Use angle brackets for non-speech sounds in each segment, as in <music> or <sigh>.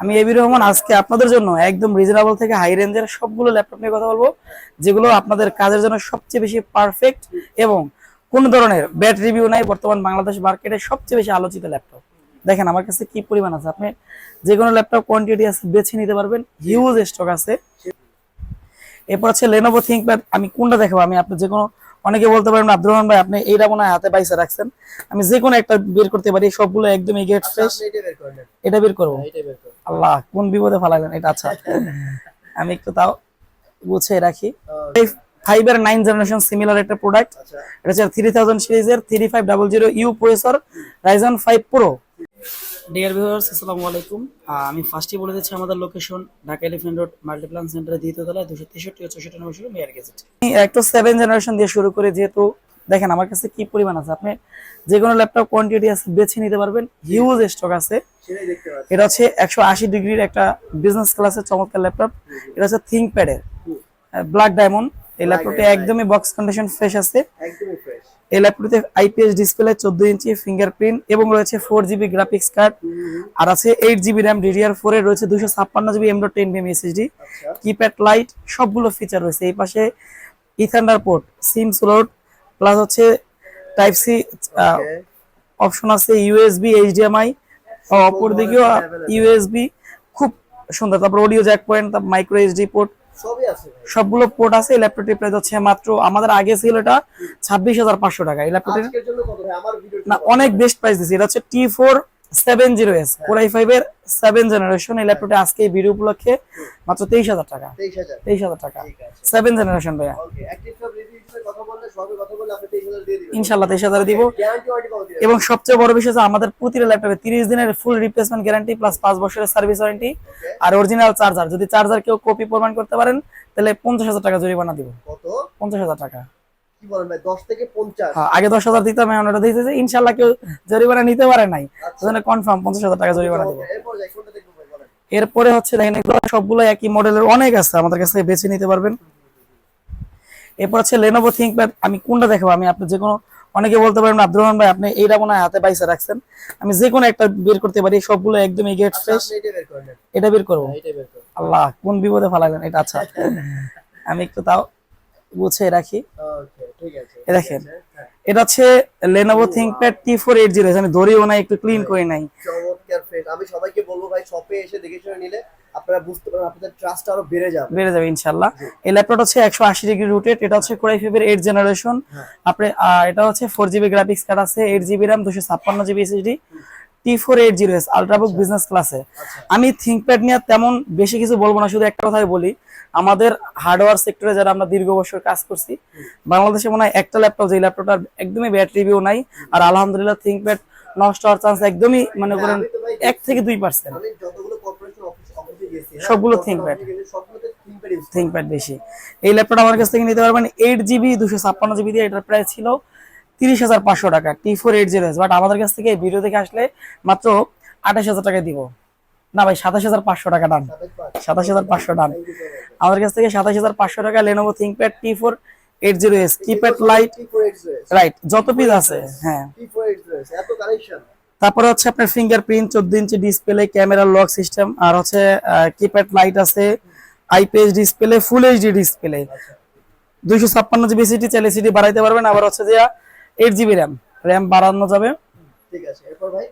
আমি এবির রহমান, আজকে আপনাদের জন্য একদম রিজনেবল থেকে হাই রেঞ্জের সবগুলো ল্যাপটপ নিয়ে কথা বলব, যেগুলো আপনাদের কাজের জন্য সবচেয়ে বেশি পারফেক্ট এবং কোন ধরনের ব্যাড রিভিউ নাই, বর্তমান বাংলাদেশ মার্কেটে সবচেয়ে বেশি আলোচিত ল্যাপটপ দেখেন আমার কাছে কি পরিমাণ আছে, আপনি যে কোনো ল্যাপটপ কোয়ান্টিটি আছে বেছে নিতে পারবেন হিউজ স্টক আছে। এরপর হচ্ছে লেনোভো থিঙ্কপ্যাড আমি কোনটা দেখাবো? আমি আপনি যে কোনো অনেকে বলতে পারেন আব্দুর রহমান ভাই আপনি এইটা মনে হয় হাতে পাইসে রাখছেন। আমি যে কোনো একটা বের করতে পারি সবগুলো একদম গেট ফ্রেশ এটা বের করব। আল্লাহ কোন বিপদে ফালাবেন এটা আচ্ছা। <laughs> আমি একটু তাও গুছিয়ে রাখি। ফাইভ এর নাইন জেনারেশন সিমিলার একটা প্রোডাক্ট আচ্ছা। এটা হচ্ছে থ্রি থাউজেন্ড সিরিজের three five double zero U processor Ryzen five pro dear viewers আসসালামু আলাইকুম। আমি ফার্স্টই বলে দিচ্ছি আমাদের location Dhaka elephant road Multiplan সেন্টারের দ্বিতীয় তলায় দুশো তেষট্টি ও চৌষট্টি নম্বর শুরু মেয়ার গেজেট একটু সেভেন জেনারেশন দিয়ে শুরু করে যেহেতু দেখেন আমার কাছে কি পরিমাণ আছে। আপনি যে কোনো ল্যাপটপ কোয়ান্টিটি আছে বেছে নিতে পারবেন। হিউজ স্টক আছে। এটা হচ্ছে একশো আশি ডিগ্রির একটা বিজনেস ক্লাসের চমৎকার ল্যাপটপ এটা হচ্ছে থিঙ্কপ্যাডের ব্ল্যাক ডায়মন্ড এই ল্যাপটপটা একদমই বক্স কন্ডিশন ফ্রেশ আছে। এই ল্যাপটপে আইপিএস ডিসপ্লে চোদ্দ ইঞ্চি ফিঙ্গারপ্রিন্ট এবং রয়েছে ফোর জিবি গ্রাফিক্স কার্ড আর আছে eight GB RAM DDR four এর রয়েছে দুশো ছাপ্পান্ন GB M dot ten BM SSD keypad light সবগুলো ফিচার রয়েছে। এই পাশে ethernet port SIM slot plus হচ্ছে টাইপ সি অপশন আছে ইউএসবি এইচডিএমআই অপর দিকেও। ইউএসবি খুব সুন্দর। তারপর audio jack point micro HD port সবগুলো পোর্ট আছে এই ল্যাপটপটির প্রাইস হচ্ছে মাত্র আমাদের আগে ছিল এটা ছাব্বিশ হাজার পাঁচশো টাকা। এই ল্যাপটপটির না অনেক বেস্ট প্রাইস দিচ্ছে এটা হচ্ছে T four seven zero S core i five এর সেভেন জেনারেশন এই ল্যাপটপটি আজকে এই ভিডিও উপলক্ষে মাত্র তেইশ হাজার টাকা। তেইশ হাজার। টাকা। সেভেন জেনারেশন ভাইয়া। ইনশাল্লাহ তেইশ হাজার দিব। এবং সবচেয়ে বড় বিষয় হচ্ছে আমাদের প্রতিটা ল্যাপটপে তিরিশ দিনের ফুল রিপ্লেসমেন্ট গ্যারান্টি প্লাস পাঁচ বছরের সার্ভিস ওয়ারেন্টি আর অরিজিনাল চার্জার যদি চার্জার কেউ কপি প্রমাণ করতে পারেন তাহলে পঞ্চাশ হাজার টাকা জরিমানা দিব। কত? পঞ্চাশ হাজার টাকা। কি বলেন ভাই দশ থেকে পঞ্চাশ? হ্যাঁ, আগে দশ হাজার দিতাম এখন ওটা দিতেছে। ইনশাল্লাহ কেউ জরিমানা নিতে পারে নাই। আচ্ছা। সেজন্য কনফার্ম পঞ্চাশ হাজার টাকা জরিমানা দিব। এরপরে হচ্ছে দেখেন এগুলো সবগুলো একই মডেলের অনেক আছে। আমাদের কাছে বেছে নিতে পারবেন। এরপর হচ্ছে লেনোভো থিঙ্কপ্যাড আমি কোনটা দেখাবো? আমি আপনি যে কোনো অনেকে বলতে পারেন আব্দুর রহমান ভাই আপনি এইটা মনে হয় হাতে পাইসে রাখছেন। আমি যে কোনো একটা বের করতে পারি সবগুলো একদম গেট ফ্রেশ এটা। বের করব। এটা বের করেন আল্লাহ কোন বিপদে ফালাবেন এটা আচ্ছা। <laughs> আমি একটু তাও গুছিয়ে রাখি। ওকে ঠিক আছে। দেখেন। হ্যাঁ। এটা হচ্ছে Lenovo ThinkPad T four eight zero আমি ধরিও না একটু ক্লিন করে নাই। চমৎকার ফ্রেশ আমি সবাইকে বলব ভাই শপে এসে দেখে শুনে নিলে আপনারা বুঝতে পারবেন আপনাদের ট্রাস্ট আরও বেড়ে যাবে। বেড়ে যাবে ইনশাল্লাহ এই ল্যাপটপ হচ্ছে একশো আশি ডিগ্রি রুটেড এটা হচ্ছে কোরাই ফাইভের এইট জেনারেশন হ্যাঁ। আপনি এটা হচ্ছে ফোর জিবি গ্রাফিক্স কার্ড আছে এইট জিবি র্যাম দুশো ছাপ্পান্ন GB T four eight zero S ultrabook business ক্লাসে আমি থিঙ্কপ্যাড নিয়ে তেমন বেশি কিছু বলব না শুধু একটা কথাই বলি। আমাদের হার্ডওয়্যার সেক্টরে যারা আমরা দীর্ঘ বছর কাজ করছি বাংলাদেশে মনে হয় একটা ল্যাপটপ যে ল্যাপটপটার একদমই ব্যাড রিভিউ নাই আর আলহামদুলিল্লাহ থিঙ্কপ্যাড নষ্ট হওয়ার চান্স একদমই মনে করেন তো ভাই এক থেকে দুই পার্সেন্ট সবগুলো ThinkPad use করি। থিঙ্কপ্যাড বেশি। এই ল্যাপটপ আমার কাছ থেকে নিতে পারবেন এইট জিবি দুশো ছাপ্পান্ন জিবি দিয়ে। এটার প্রাইস ছিল তিরিশ হাজার পাঁচশো টাকা। T four eight zero but আমাদের কাছ থেকে ভিডিও দেখে আসলে মাত্র আঠাশ হাজার টাকা দিব। না ভাই সাতাশ হাজার পাঁচশো টাকা ডান সাতাশ হাজার পাঁচশো ডান. আমাদের কাছ থেকে সাতাশ হাজার পাঁচশো টাকা Lenovo ThinkPad T four eight zero S keypad light right যত পিস আছে হ্যাঁ। T480S, এত কালেকশন তারপরে হচ্ছে আপনার ফিঙ্গারপ্রিন্ট চোদ্দ inch display camera lock system আর হচ্ছে কিপ্যাড লাইট আছে IPS display full HD display দুইশো ছাপ্পান্ন জিবি সিটি চাইলে সিটি বাড়াইতে পারবেন আবার হচ্ছে যে এইট জিবি র্যাম র্যাম বাড়ানো যাবে। ঠিক আছে এরপর ভাই?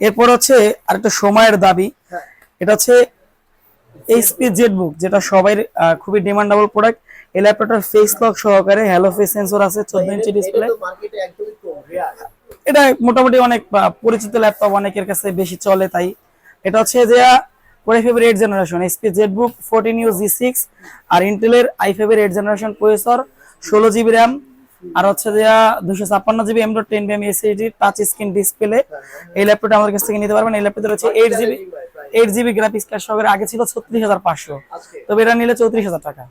এরপর হচ্ছে আরেকটা সময়ের দাবি। হ্যাঁ। এটা হচ্ছে এইচপি জেড বুক যেটা সবাই খুবই ডিমান্ডেবল প্রোডাক্ট এই ল্যাপটপটার ফেস লক সহকারে হ্যালো ফেস সেন্সর আছে চোদ্দ ইঞ্চি ডিসপ্লে এটা মোটামুটি অনেক পরিচিত ল্যাপটপ অনেকের কাছে বেশি চলে তাই। এটা হচ্ছে যে core five eight generation SP Z book fourteen U G six আর ইন্টেলের I five eight generation processor ষোলো জিবি র্যাম আর হচ্ছে যে দুশো ছাপ্পান্ন GB M ten BM SSD touch screen display এই ল্যাপটপটা আমাদের কাছ থেকে নিতে পারবেন। এই ল্যাপটপে রয়েছে eight GB eight GB graphics card সহকারে আগে ছিল ছত্রিশ হাজার পাঁচশো। তবে এটা নিলে চৌত্রিশ হাজার টাকা।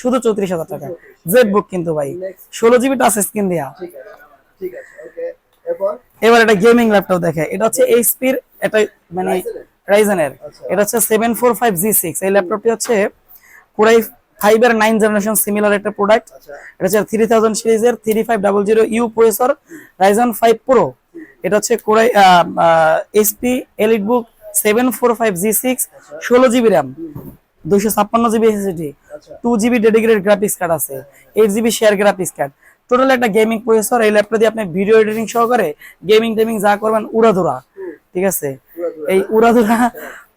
শুধু চৌত্রিশ হাজার টাকা। জেড বুক কিন্তু ভাই। ষোলো জিবি টাচ স্ক্রিন দেওয়া ঠিক আছে। ওকে এবার এটা গেমিং ল্যাপটপ দেখে। এটা হচ্ছে এইচপির এটা মানে? রাইজেনের আচ্ছা। এটা হচ্ছে seven four five G six এই ল্যাপটপটি হচ্ছে কোরাই ফাইভ এর নাইন জেনারেশন সিমিলার একটা প্রোডাক্ট আচ্ছা। এটা হচ্ছে থ্রি থাউজেন্ড সিরিজের three five double zero U processor Ryzen five pro এটা হচ্ছে core i HP elite book seven four five G six ষোলো জিবি র্যাম দুইশো ছাপ্পান্ন GB SSD two GB dedicated graphics card আছে eight GB share graphics card total একটা gaming processor এই laptop দিয়ে আপনি ভিডিও এডিটিং সহকারে গেমিং টেমিং যা করবেন উড়াধুরা ঠিক আছে। এই উড়াধুরা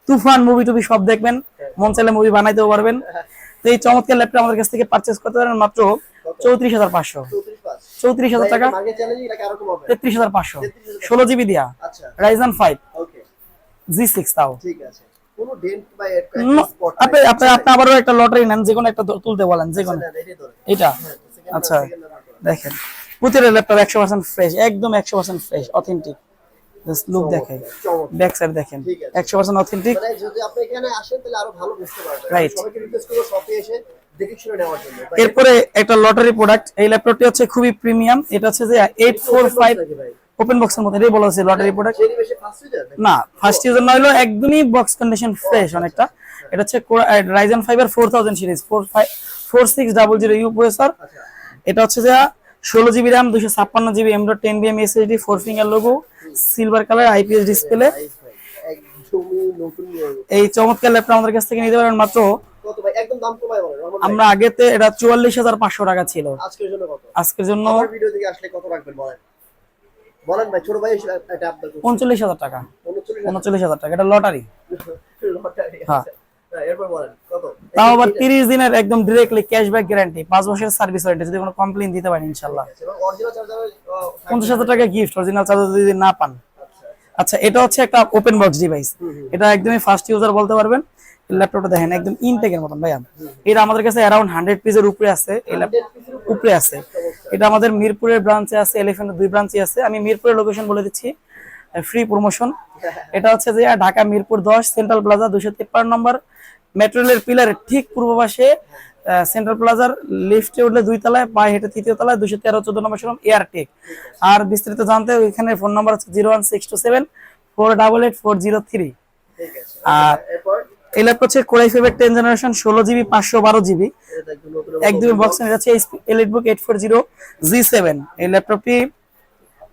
তুফান মুভি টুবি সব দেখবেন মন চাইলে মুভি বানাইতেও পারবেন। তো এই চমৎকার ল্যাপটপ আমাদের কাছ থেকে পারচেস করতে পারেন মাত্র চৌত্রিশ হাজার পাঁচশো। চৌত্রিশ হাজার টাকা। মার্কেট চ্যালেঞ্জ এটা আরও কম হবে? তেত্রিশ হাজার পাঁচশো। 33,500 ষোলো জিবি দিয়া। আচ্ছা। Ryzen five okay G six তাও। আপনি আবারও একটা লটারি নেন যে কোনো একটা তুলতে বলেন যে কোনো এটা আচ্ছা। দেখেন। প্রতিটা ল্যাপটপ একশো পার্সেন্ট ফ্রেশ একদম একশো পার্সেন্ট ফ্রেশ অথেন্টিক লুক দেখে চমৎকার। ব্যাক সাইড দেখেন। একশো পার্সেন্ট অথেন্টিক ভাই, এরপরে একটা লটারি প্রোডাক্ট এই ল্যাপটপটি হচ্ছে খুবই প্রিমিয়াম এটা হচ্ছে যে এইট ফোর ফাইভ ওপেন বক্সের মধ্যে। এটাই বলা হচ্ছে লটারি প্রোডাক্ট না ফার্স্ট ইউজার না হলো একদমই বক্স কন্ডিশন ফ্রেশ অনেকটা। এটা হচ্ছে রাইজেন ফাইভ এর four thousand series four five four six double zero U processor এটা হচ্ছে যে ষোলো জিবি র্যাম দুশো ছাপ্পান্ন GB M dot ten BM SSD four finger logo silver colour IPS display এই চমৎকার ল্যাপটপ আমাদের কাছ থেকে নিতে পারেন মাত্র আমরা আগেতে এটা চুয়াল্লিশ হাজার পাঁচশো টাকা ছিল। আজকের জন্য উনচল্লিশ হাজার টাকা। উনচল্লিশ হাজার। টাকা এটা লটারি লটারি <laughs> হ্যাঁ। হ্যাঁ, তাও আবার তিরিশ দিনের একদম ডিরেক্টলি ক্যাশব্যাক গ্যারান্টি পাঁচ বছরের সার্ভিস ওয়ারেন্টি যদি কোনো কমপ্লেন দিতে পারেন ইনশাল্লাহ। পঞ্চাশ হাজার টাকা গিফট অরিজিনাল চার্জার যদি না পান। আচ্ছা এটা হচ্ছে একটা ওপেন বক্স ডিভাইস এটা একদমই ফার্স্ট ইউজার বলতে পারবেন। ল্যাপটপটা দেখেন একদম ইনটেকের মতন ভাইয়া। এটা আমাদের কাছে অ্যারাউন্ড হান্ড্রেড পিসের উপরে আছে। উপরে? আছে। এটা আমাদের মিরপুরের ব্রাঞ্চে আছে এলিফেন্টের দুই ব্রাঞ্চে আছে। আমি মিরপুরের লোকেশন বলে দিচ্ছি। ফ্রি প্রমোশন এটা হচ্ছে যে ঢাকা মিরপুর দশ সেন্ট্রাল প্লাজা দুশো তিপ্পান্ন নম্বর মেট্রো রেলের পিলারের ঠিক পূর্ব পাশে সেন্ট্রাল প্লাজার লিফটে উঠলে দুই তলায় পায়ে হেঁটে তৃতীয় তলায় দুশো তেরো চোদ্দ নম্বর শোরুম এয়ারটেক আর বিস্তারিত জানতে ওইখানে ফোন নাম্বার হচ্ছে zero one six two seven four double eight four zero three আর এই ল্যাপটপ হচ্ছে core i five ten generation ষোলো জিবি পাঁচশো বারো জিবি একদমই বক্স এটা হচ্ছে elite book eight four zero G seven এই ল্যাপটপটি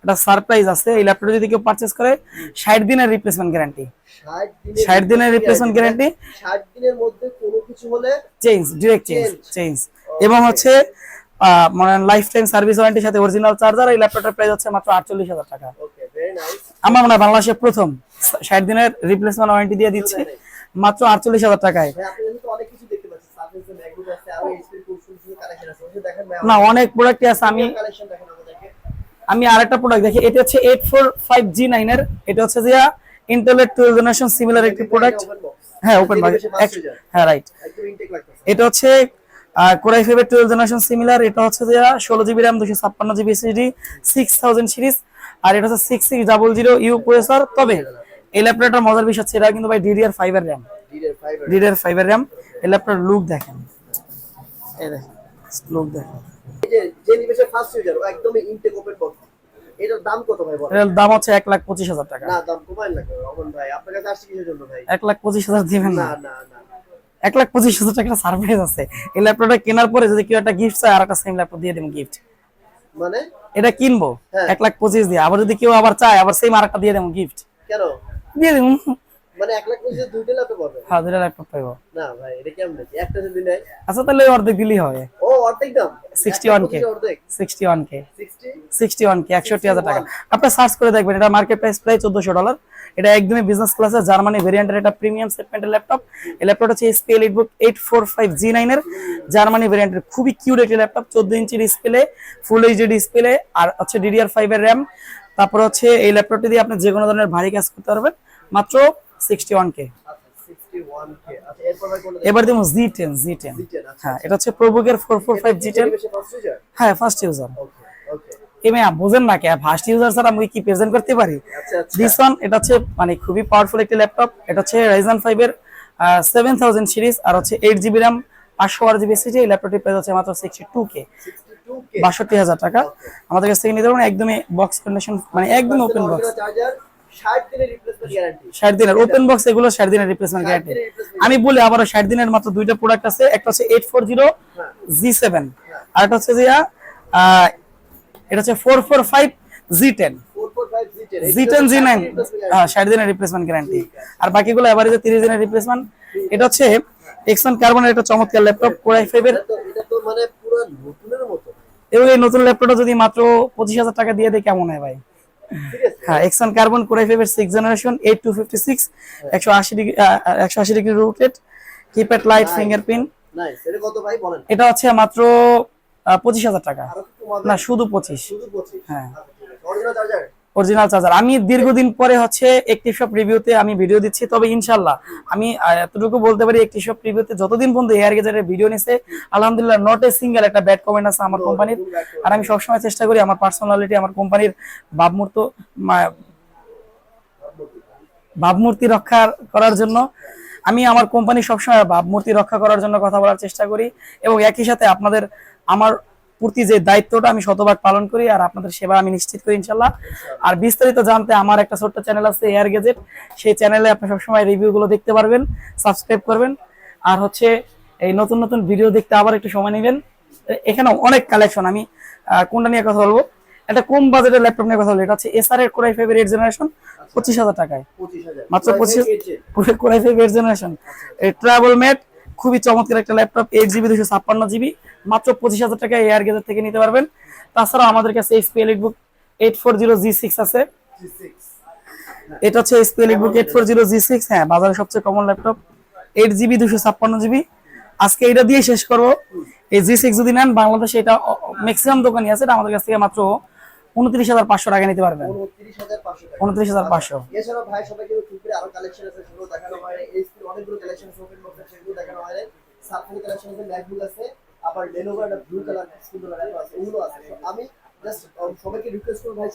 একটা সারপ্রাইজ আছে এই ল্যাপটপ যদি কেউ পারচেস করে ষাট দিনের রিপ্লেসমেন্ট গ্যারান্টি ষাট দিনের রিপ্লেসমেন্ট গ্যারান্টি 60 দিনের মধ্যে কোনো কিছু হলে চেঞ্জ ডিরেক্ট চেঞ্জ চেঞ্জ এবং হচ্ছে মানে লাইফ টাইম সার্ভিস ওয়ারেন্টির সাথে অরিজিনাল চার্জার এই ল্যাপটপটার প্রাইস হচ্ছে মাত্র আটচল্লিশ হাজার টাকা। আমার মনে হয় বাংলাদেশের প্রথম ষাট দিনের রিপ্লেসমেন্ট ওয়ারেন্টি দিয়ে দিচ্ছে মাত্র আটচল্লিশ হাজার টাকায়। না অনেক প্রোডাক্টই আছে আমি আমি আরেকটা প্রোডাক্ট দেখি এটা হচ্ছে eight four five G nine এর এটা হচ্ছে যে ইন্টেলের টুয়েলভ জেনারেশন সিমিলার একটি প্রোডাক্ট হ্যাঁ ওপেন হ্যাঁ রাইট এটা হচ্ছে কোরাই ফাইভের টুয়েলভ জেনারেশন সিমিলার এটা হচ্ছে যে ষোলো জিবি র্যাম দুশো ছাপ্পান্ন GB SSD six thousand series আর এটা হচ্ছে six six double zero U processor তবে এই ল্যাপটপটার মজার বিষয় হচ্ছে এটা কিন্তু ভাই ডিডিআর ফাইভের র্যাম ডিডিআর ফাইভের র্যাম এই ল্যাপটপের লুক দেখেন। এই দেখেন লুক দেখেন। যে ফার্স্ট ইউজার একদমই ইনটেক ওপেন বক্স এটার দাম কত ভাই বলেন? এটার দাম হচ্ছে এক লাখ পঁচিশ হাজার টাকা। না দাম কমাই না রহমান ভাই আপনার কাছে আসছে কিসের জন্য ভাই? এক লাখ পঁচিশ হাজার দিবেন না। না না না। এক লাখ পঁচিশ হাজার টাকা সারপ্রাইজ আছে। এই ল্যাপটপটা কেনার পরে যদি কেউ একটা গিফট চায় আর একটা সেম ল্যাপটপ দিয়ে দেবো গিফট মানে? এটা কিনবো হ্যাঁ। এক লাখ পঁচিশ দিয়ে। আবার যদি কেউ আবার চায় আবার সেম আর একটা দিয়ে দেবো গিফট কেন? দিয়ে দেবো মানে এক লাখ পঁচিশ দুইটা ল্যাপটপ পাবে হ্যাঁ দুটা ল্যাপটপ পাইবো। না ভাই এটা কেমন নাকি একটা যদি নেয়। আচ্ছা তাহলে অর্ধেক দিলেই হবে ও অর্ধেক দাম? 61K অর্ধেক? Sixty one K sixty sixty one K একষট্টি হাজার টাকা। আপনি সার্চ করে দেখবেন এটা মার্কেট প্রাইস প্রায় ডলার এটা একদমই বিজনেস ক্লাসের জার্মানি ভেরিয়েন্টের এটা প্রিমিয়াম সেগমেন্টের ল্যাপটপ এই হচ্ছে এসপি জার্মানি ভেরিয়েন্টের খুবই কিউট একটি ল্যাপটপ চোদ্দ inch display full HD display আর হচ্ছে ডিডিআর ফাইভ এর র্যাম তারপর হচ্ছে এই ল্যাপটপটি দিয়ে আপনি যে কোনো ধরনের ভারী কাজ করতে পারবেন। মাত্র সিক্সটি ওয়ান কে আচ্ছা এবার দিব জি টেন জি টেন হ্যাঁ এটা হচ্ছে প্রবুকের four four five G ten হ্যাঁ ফার্স্ট ইউজার ওকে ওকে এ মেয়া না কে ফার্স্ট ইউজার ছাড়া আমি কি প্রেজেন্ট করতে পারি? আচ্ছা আচ্ছা। দিস ওয়ান এটা হচ্ছে মানে খুবই পাওয়ারফুল একটি ল্যাপটপ এটা হচ্ছে রাইজান ফাইভ এর সেভেন থাউজেন্ড সিরিজ আর হচ্ছে এইট জিবি র্যাম পাঁচশো আর জিবি সিটি এই ল্যাপটপটির প্রাইস হচ্ছে মাত্র সিক্সটি টু কে বাষট্টি হাজার টাকা। আমাদের কাছ থেকে নিতে পারবেন একদমই বক্স কন্ডিশন মানে একদম ওপেন বক্স ষাট দিনের ওপেন বক্স এগুলো ষাট দিনের রিপ্লেসমেন্ট গ্যারান্টি আমি বলি আবারও ষাট দিনের মাত্র দুইটা প্রোডাক্ট আছে একটা হচ্ছে eight four zero G seven আর একটা হচ্ছে যে এটা হচ্ছে four four five G ten G ten G nine হ্যাঁ ষাট দিনের রিপ্লেসমেন্ট গ্যারান্টি আর বাকিগুলো এভারেজে তিরিশ দিনের রিপ্লেসমেন্ট এটা হচ্ছে এক্সন কার্বনের একটা চমৎকার ল্যাপটপ কোরাই ফাইভের এবং এই নতুন ল্যাপটপটা যদি মাত্র পঁচিশ হাজার টাকা দিয়ে দেয় কেমন হয় ভাই? হ্যাঁ X one carbon core i ফাইভের six generation eight two fifty six একশো আশি ডিগ্রি একশো আশি degree rotate keypad light fingerprint এটা হচ্ছে মাত্র পঁচিশ হাজার টাকা। না শুধু পঁচিশ। হ্যাঁ। অরিজিনাল চার্জার আমি দীর্ঘদিন পরে হচ্ছে একটি শপ রিভিউতে আমি ভিডিও দিচ্ছি, তবে ইনশাল্লাহ আমি এতটুকু বলতে পারি একটি শপ রিভিউতে যতদিন পর্যন্ত এয়ার গেজারের ভিডিও নিছে, আলহামদুলিল্লাহ নট এ সিঙ্গেল একটা ব্যাড কমেন্ট আছে আমার কোম্পানির আর আমি সবসময় চেষ্টা করি আমার পার্সোনালিটি আমার কোম্পানির ভাবমূর্ত ভাবমূর্তি রক্ষা করার জন্য। আমি আমার কোম্পানি সবসময় ভাবমূর্তি রক্ষা করার জন্য কথা বলার চেষ্টা করি এবং একই সাথে আপনাদের, আমার প্রতি যে দায়িত্বটা আমি শতভাগ পালন করি আর আপনাদের সেবা আমি নিশ্চিত করি ইনশাল্লাহ। আর বিস্তারিত জানতে আমার একটা ছোট্ট চ্যানেল আছে এয়ার গেজেট সেই চ্যানেলে আপনি সবসময় রিভিউগুলো দেখতে পারবেন সাবস্ক্রাইব করবেন। আর হচ্ছে এই নতুন নতুন ভিডিও দেখতে আবার একটু সময় নেবেন। এ- এখানে অনেক কালেকশন আমি কোনটা নিয়ে কথা বলব? একটা কম বাজেটের ল্যাপটপ নিয়ে কথা বলব এটা হচ্ছে এসআর এর কোরাই ফাইভের এইট জেনারেশন পঁচিশ হাজার টাকায়। মাত্র পঁচিশ core i five eight generation এই ট্রাভেল ম্যাট খুবই চমৎকার একটা ল্যাপটপ এইট জিবি দুশো ছাপ্পান্ন জিবি মাত্র পঁচিশ হাজার টাকা এয়ার গেজার থেকে নিতে পারবেন। তাছাড়াও আমাদের কাছে elite book eight four zero G six আছে। এটা হচ্ছে XP elite book eight four zero G six হ্যাঁ বাজারে সবচেয়ে কমন ল্যাপটপ এইট জিবি দুশো ছাপ্পান্ন জিবি আজকে এটা দিয়ে শেষ করব। এই জি সিক্স যদি নেন বাংলাদেশে এটা ম্যাক্সিমাম দোকানই আছে এটা আমাদের কাছ থেকে মাত্র উনত্রিশ হাজার পাঁচশো টাকা নিতে পারবেন। উনত্রিশ হাজার পাঁচশো এছাড়াও ভাই সবাই কিন্তু আরও কালেকশন আছে সেগুলো দেখানো হয়। অনেকগুলো কালেকশন দেখানো হয় কালেকশন আছে ম্যাকবুক আছে, আবার লেনোভো একটা ব্লু কালার সুন্দর আছে, ওগুলো আছে। আমি জাস্ট সবাইকে রিকোয়েস্ট করব ভাই